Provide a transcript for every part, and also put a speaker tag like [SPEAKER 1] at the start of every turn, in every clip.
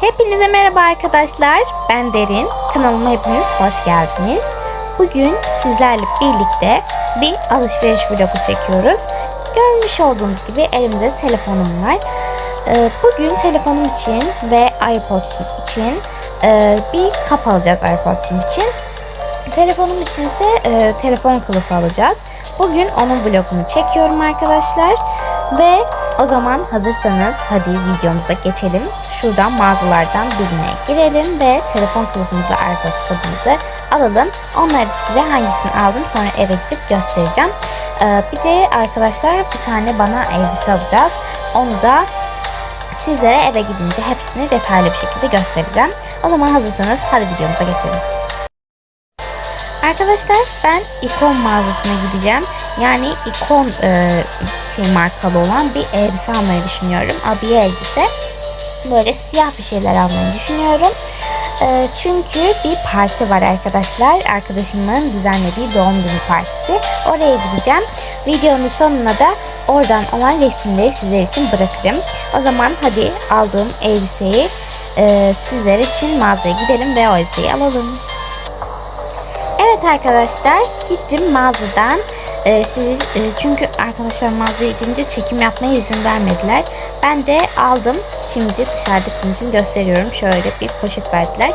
[SPEAKER 1] Hepinize merhaba arkadaşlar. Ben Derin. Kanalıma hepiniz hoş geldiniz. Bugün sizlerle birlikte bir alışveriş vlogu çekiyoruz. Görmüş olduğunuz gibi elimde telefonum var. Ee, Bugün telefonum için ve iPod'um için e, bir kap alacağız iPod'um için. Telefonum için ise e, telefon kılıfı alacağız. Bugün onun vlogunu çekiyorum arkadaşlar. Ve o zaman hazırsanız hadi videomuza geçelim. Şuradan mağazalardan birine girelim ve telefon kılıfımızı, AirPods kabımızı alalım. Onları da size hangisini aldım sonra eve gidip göstereceğim. Ee, bir de arkadaşlar bir tane bana elbise alacağız. Onu da sizlere eve gidince hepsini detaylı bir şekilde göstereceğim. O zaman hazırsanız hadi videomuza geçelim. Arkadaşlar ben ikon mağazasına gideceğim. Yani ikon e, şey markalı olan bir elbise almayı düşünüyorum. Abiye elbise. Böyle siyah bir şeyler almayı düşünüyorum. E, çünkü bir parti var arkadaşlar. Arkadaşımın düzenlediği doğum günü partisi. Oraya gideceğim. Videonun sonuna da oradan olan resimleri sizler için bırakırım. O zaman hadi aldığım elbiseyi e, sizler için mağazaya gidelim ve o elbiseyi alalım. Evet arkadaşlar gittim mağazadan. Ee, sizi, e, çünkü arkadaşlar mağazaya gidince çekim yapmaya izin vermediler. Ben de aldım. Şimdi dışarıda sizin için gösteriyorum. Şöyle bir poşet verdiler.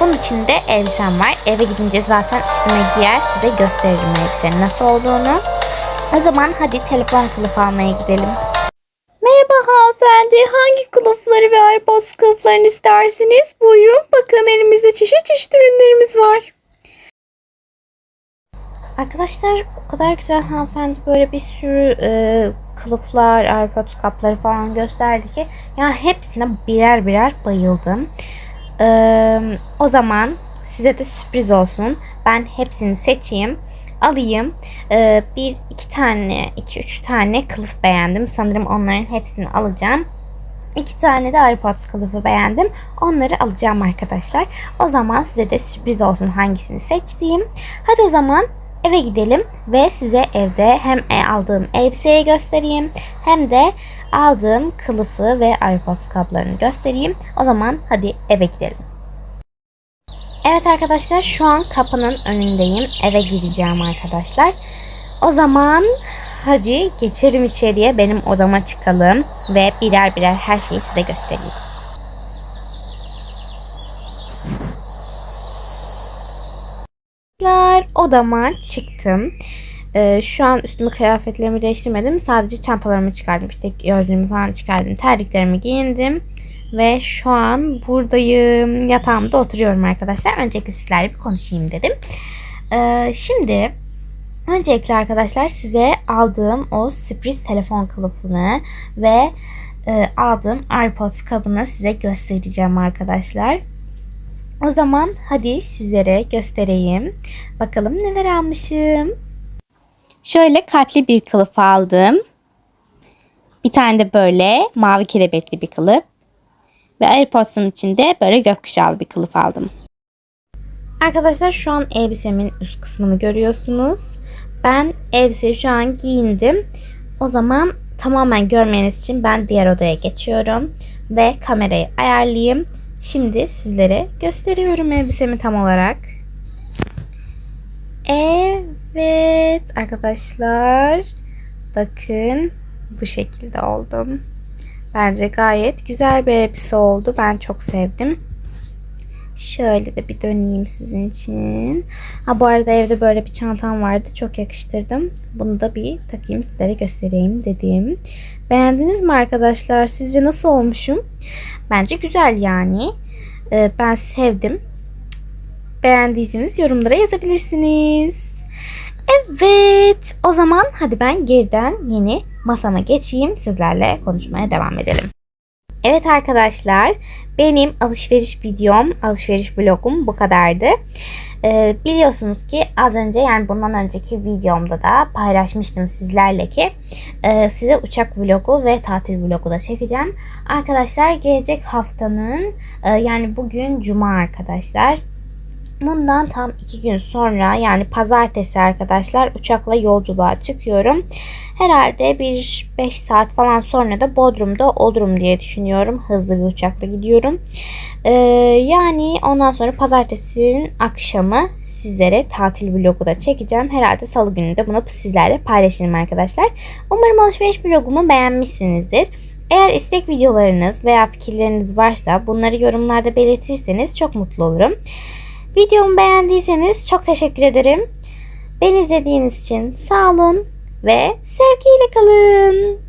[SPEAKER 1] Bunun içinde elbisem var. Eve gidince zaten üstüme giyer size gösteririm elbisenin nasıl olduğunu. O zaman hadi telefon kılıfı almaya gidelim.
[SPEAKER 2] Merhaba hanımefendi. Hangi kılıfları ve AirPods kılıflarını istersiniz? Buyurun bakın elimizde çeşit çeşit ürünlerimiz var.
[SPEAKER 1] Arkadaşlar o kadar güzel hanımefendi böyle bir sürü e, kılıflar, AirPods kapları falan gösterdi ki ya hepsine birer birer bayıldım. E, o zaman size de sürpriz olsun. Ben hepsini seçeyim, alayım. E, bir iki tane, iki üç tane kılıf beğendim. Sanırım onların hepsini alacağım. İki tane de AirPods kılıfı beğendim. Onları alacağım arkadaşlar. O zaman size de sürpriz olsun hangisini seçtiğim. Hadi o zaman eve gidelim ve size evde hem e, aldığım elbiseyi göstereyim hem de aldığım kılıfı ve AirPods kablarını göstereyim. O zaman hadi eve gidelim. Evet arkadaşlar şu an kapının önündeyim. Eve gideceğim arkadaşlar. O zaman hadi geçelim içeriye. Benim odama çıkalım ve birer birer her şeyi size göstereyim. Arkadaşlar odama çıktım. Ee, şu an üstümü kıyafetlerimi değiştirmedim. Sadece çantalarımı çıkardım. İşte gözlüğümü falan çıkardım. Terliklerimi giyindim. Ve şu an buradayım. Yatağımda oturuyorum arkadaşlar. Öncelikle sizlerle bir konuşayım dedim. Ee, şimdi öncelikle arkadaşlar size aldığım o sürpriz telefon kılıfını ve e, aldığım AirPods kabını size göstereceğim arkadaşlar. O zaman hadi sizlere göstereyim. Bakalım neler almışım. Şöyle kalpli bir kılıf aldım. Bir tane de böyle mavi kelebekli bir kılıf. Ve AirPods'un içinde böyle gökkuşağlı bir kılıf aldım. Arkadaşlar şu an elbisemin üst kısmını görüyorsunuz. Ben elbiseyi şu an giyindim. O zaman tamamen görmeniz için ben diğer odaya geçiyorum. Ve kamerayı ayarlayayım. Şimdi sizlere gösteriyorum elbisemi tam olarak. Evet arkadaşlar. Bakın bu şekilde oldum. Bence gayet güzel bir elbise oldu. Ben çok sevdim. Şöyle de bir döneyim sizin için. Ha bu arada evde böyle bir çantam vardı. Çok yakıştırdım. Bunu da bir takayım sizlere göstereyim dedim. Beğendiniz mi arkadaşlar? Sizce nasıl olmuşum? Bence güzel yani. Ee, ben sevdim. Beğendiyseniz yorumlara yazabilirsiniz. Evet. O zaman hadi ben geriden yeni masama geçeyim. Sizlerle konuşmaya devam edelim. Evet arkadaşlar. Benim alışveriş videom, alışveriş vlogum bu kadardı. Ee, biliyorsunuz ki az önce yani bundan önceki videomda da paylaşmıştım sizlerle ki e, size uçak vlogu ve tatil vlogu da çekeceğim. Arkadaşlar gelecek haftanın e, yani bugün cuma arkadaşlar. Bundan tam iki gün sonra yani pazartesi arkadaşlar uçakla yolculuğa çıkıyorum. Herhalde bir 5 saat falan sonra da Bodrum'da olurum diye düşünüyorum. Hızlı bir uçakla gidiyorum. Ee, yani ondan sonra pazartesinin akşamı sizlere tatil vlogu da çekeceğim. Herhalde salı günü de bunu sizlerle paylaşırım arkadaşlar. Umarım alışveriş vlogumu beğenmişsinizdir. Eğer istek videolarınız veya fikirleriniz varsa bunları yorumlarda belirtirseniz çok mutlu olurum. Videomu beğendiyseniz çok teşekkür ederim. Beni izlediğiniz için sağ olun ve sevgiyle kalın.